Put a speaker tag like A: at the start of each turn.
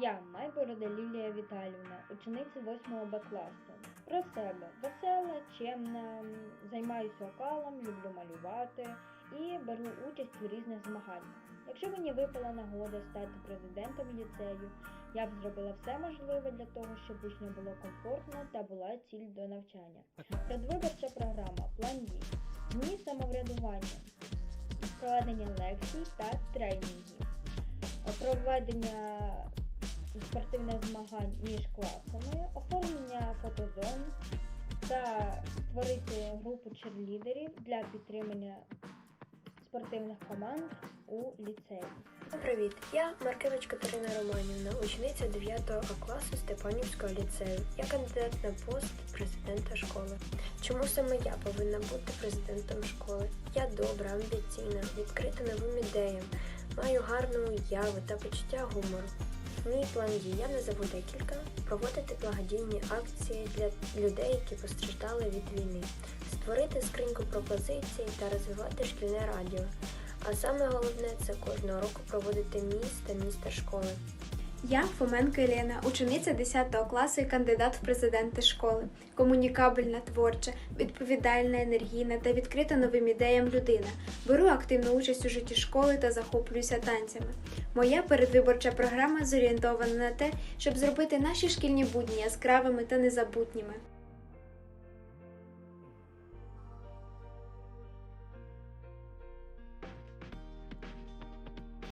A: Я, Майборода Лілія Віталівна, учениця 8 Б класу. Про себе весела, чемна, займаюся вокалом, люблю малювати і беру участь у різних змаганнях. Якщо мені випала нагода стати президентом ліцею, я б зробила все можливе для того, щоб учням було комфортно та була ціль до навчання. Предвиборча програма План дій, дні самоврядування, проведення лекцій та тренінгів, проведення спортивних змагань між класами, оформлення фотозон та створити групу черлідерів для підтримання спортивних команд у ліцеї.
B: Привіт, я Маркевич Катерина Романівна, учениця 9 А класу Степанівського ліцею. Я кандидат на пост президента школи. Чому саме я повинна бути президентом школи? Я добра, амбіційна, відкрита новим ідеям, маю гарну уяву та почуття гумору. Мій план дій, я назову декілька, проводити благодійні акції для людей, які постраждали від війни, створити скриньку пропозицій та розвивати шкільне радіо. А саме головне це кожного року проводити міст та міста школи.
C: Я Фоменко Єлена, учениця 10 класу і кандидат в президенти школи. Комунікабельна, творча, відповідальна, енергійна та відкрита новим ідеям людина. Беру активну участь у житті школи та захоплююся танцями. Моя передвиборча програма зорієнтована на те, щоб зробити наші шкільні будні яскравими та незабутніми.